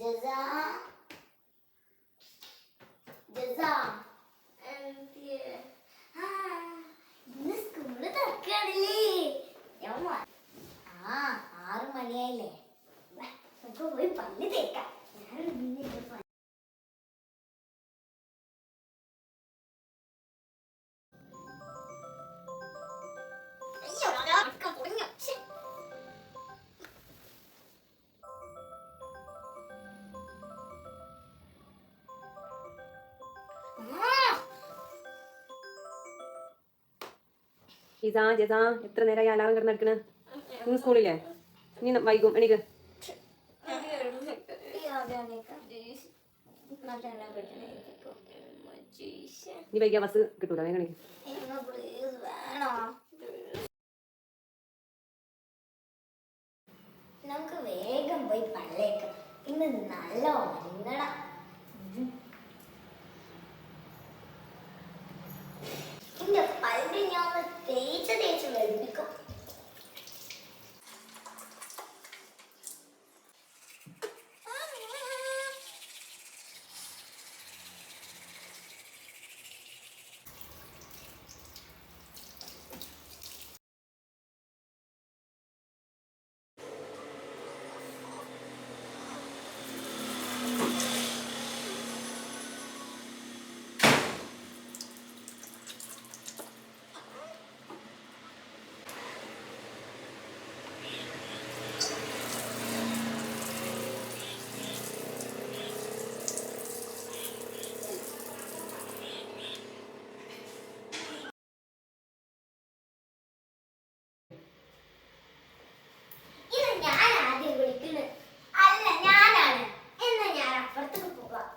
ജസാ. ജസാ. ഇന്ന് സ്കൂൾ തുറക്കാണല്ലേ. ഞാൻ ആ ആറ് മണിയായില്ലേ. നമുക്ക് പോയി പല്ല് തേക്കാം. ഞാൻ ഇതാ ജതാ എത്ര നേരമായി അലാറം കിടന്നെടുക്കണ് ഇന്ന് സ്കൂളില്ലേ ഇനി വൈകും എനിക്ക് നീ വൈകിയ ബസ് കിട്ടൂല വേഗം. നമുക്ക് വേഗം പോയി പള്ളേക്ക് ഇന്ന് നല്ല ഒരുങ്ങണം എന്റെ പല്ല് ഞാൻ ഒന്ന് തേച്ച് തേച്ച് വെളുപ്പിക്കും ഇത് ഞാൻ ആദ്യം വിളിക്കുന്നത് അല്ല ഞാനാണ് എന്നാ ഞാൻ അപ്പുറത്തേക്ക് പോകാം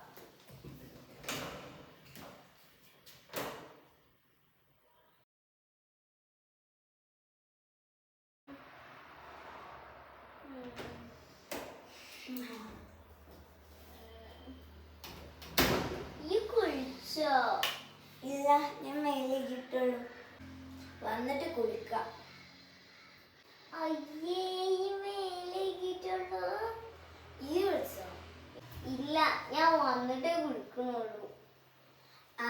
ഈ കുളിച്ചോ ഇല്ല ഞാൻ മേലെ കിട്ടുള്ളൂ വന്നിട്ട് കുളിക്കാം. അയ്യേ ഈ മേലെ കിട്ടുള്ളൂ ഈ കുളിച്ചോ ഇല്ല ഞാൻ വന്നിട്ട് കുളിക്കണുള്ളൂ. ആ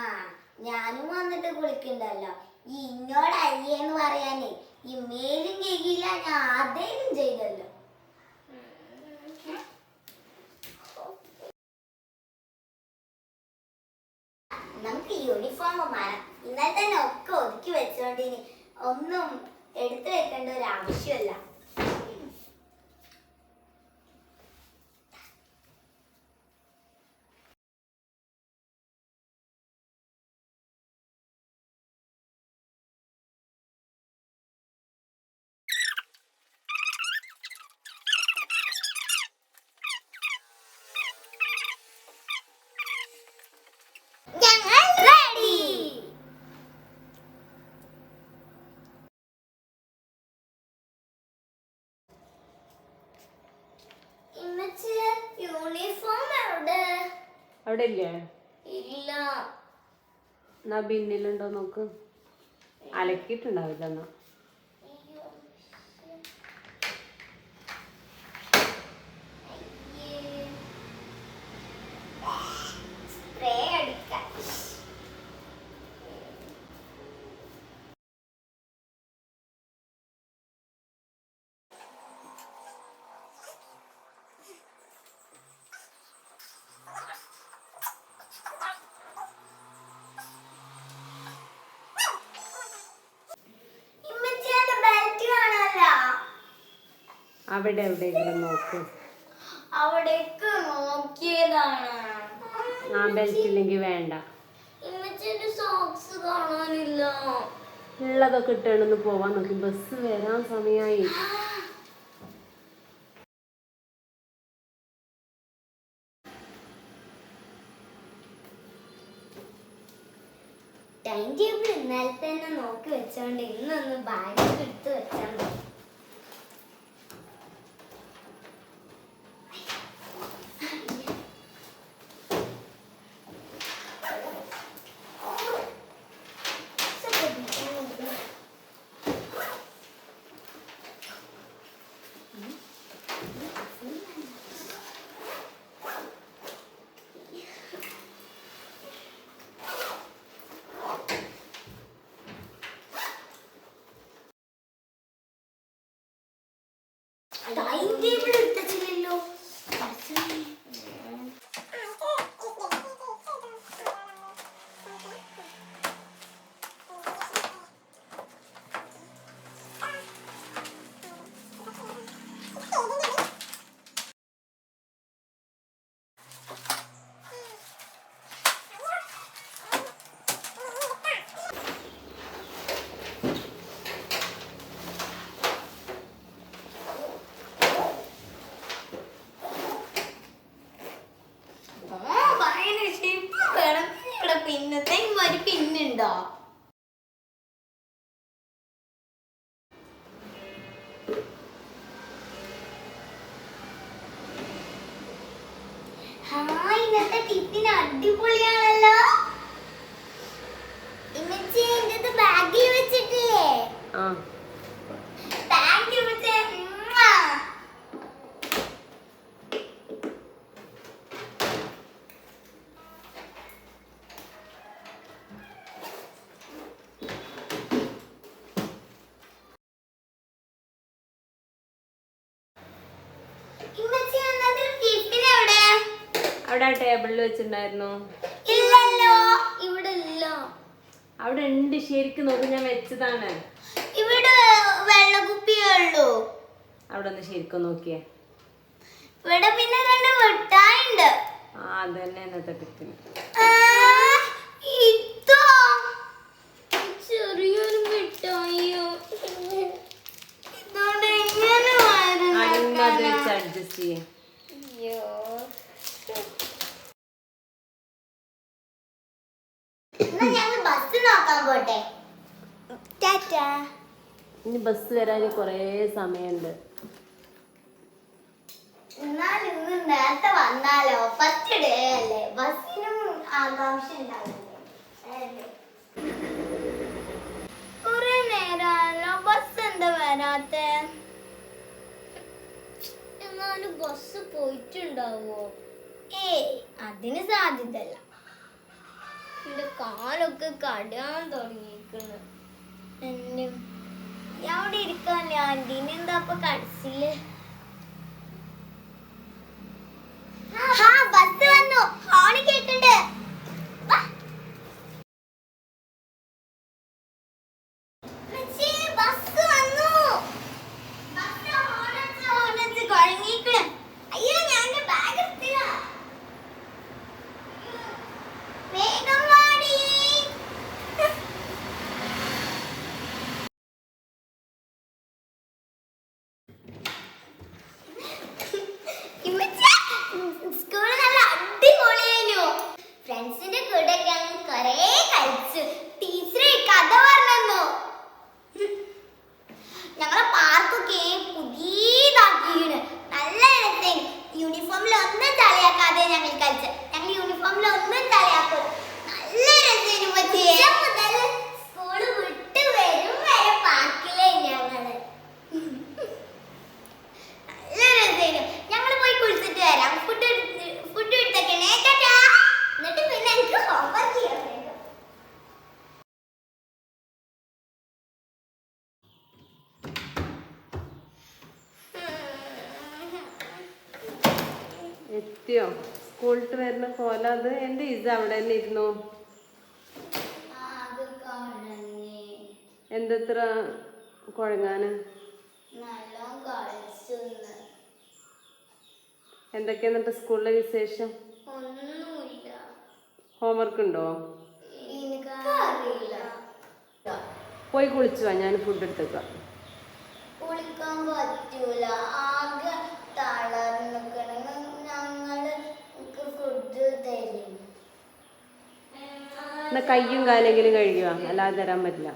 ഞാനും വന്നിട്ട് കുളിക്കണ്ടല്ലോ. ഇന്നോട് അയ്യേന്ന് പറയാനേ ഈ മേലും കേക്കില്ല ഞാൻ ആദ്യം ചെയ്തല്ലോ നമുക്ക് യൂണിഫോം മാറാം ഇന്നലെ തന്നെ ഒക്കെ ഒതുക്കി വെച്ചോണ്ടിനി ഒന്നും എടുത്തു വെക്കേണ്ട ഒരു ആവശ്യമല്ല. അവിടെ ഇല്ലേ ഇല്ല. എന്നാ ബിന്നിലുണ്ടോ നോക്ക്. അലക്കിയിട്ടുണ്ടാവില്ല എന്നാ. അവിടെ എവിടെയെങ്കിലും നോക്കും. അവിടേക്ക് നോക്കിയതാണ്. ആ ബെൽറ്റ് ഇല്ലെങ്കിൽ വേണ്ട. സോക്സ് കാണാനില്ല. ഉള്ളതൊക്കെ ഇട്ടേണ്ടെന്ന് പോവാൻ നോക്കി. ബസ് വരാൻ സമയമായി ടൈം ടേബിൾ ഇന്നലെ തന്നെ നോക്കി വെച്ചോണ്ട് ഇന്നൊന്ന് ബാഗ് എടുത്ത് വെച്ചാൽ മതി. ഇന്നത്തെ അടിപൊളിയാണല്ലോ. ഇമ്മച്ചി ബാഗിൽ വെച്ചിട്ടില്ലേ? ആ. അവിടെ ആ ടേബിളിൽ വെച്ചിട്ടുണ്ടായിരുന്നു? ഇല്ലല്ലോ. ഇവിടെ ഇല്ല. അവിടെ ഉണ്ട്. ശരിക്കും നോക്ക് ഞാൻ വെച്ചതാണ്. ഇവിടെ വെള്ളക്കുപ്പിയേ ഉള്ളൂ. അവിടെ ഒന്ന് ശരിക്കും നോക്കിയേ. ഇവിടെ പിന്നെ രണ്ട് മിഠായിണ്ട്. ആ അതന്നെ തന്നെ ഇന്നത്തെ ടിപ്പിന് ചെറിയൊരു മിഠായിയോ. അഡ്ജസ്റ്റ് ചെയ്യാം. ഇനി ബസ് വരാൻ കുറേ സമയമുണ്ട്. എന്നാൽ ഇന്ന് നേരത്തെ വന്നാലോ? ഫസ്റ്റ് ഡേ അല്ലേ? ബസ്സിനും ആകാംക്ഷ ഉണ്ടാവില്ലേ? കുറെ നേരമല്ലോ ബസ് എന്താ വരാത്ത? എന്നാലും ബസ് പോയിട്ടുണ്ടാവോ? ഏയ് അതിന് സാധ്യതല്ല എന്റെ കാലൊക്കെ കടയാൻ തുടങ്ങിയിരിക്കുന്നു. അവിടെ ഇരിക്കാല്ലേ ആന്റീനെ എന്താ അപ്പൊ കടിച്ചില്ലേ ഹാ ബസ് എത്തിയോ സ്കൂളിട്ട് വരുന്ന കോല അത് എന്റെ ഇസ അവിടെ തന്നെ ഇരുന്നു. എന്തത്ര കുഴങ്ങാന് എന്തൊക്കെയാ എന്നിട്ട് സ്കൂളിലെ വിശേഷം? ഹോംവർക്ക് ഉണ്ടോ? പോയി കുളിച്ചു വാ ഞാൻ ഫുഡ് എടുത്തേക്കാം. കുളിക്കാൻ പറ്റൂല. ആകെ തളർന്നിക്കണം എന്നാ കയ്യും കാലെങ്കിലും കഴുകി അല്ലാതെ തരാൻ പറ്റില്ല.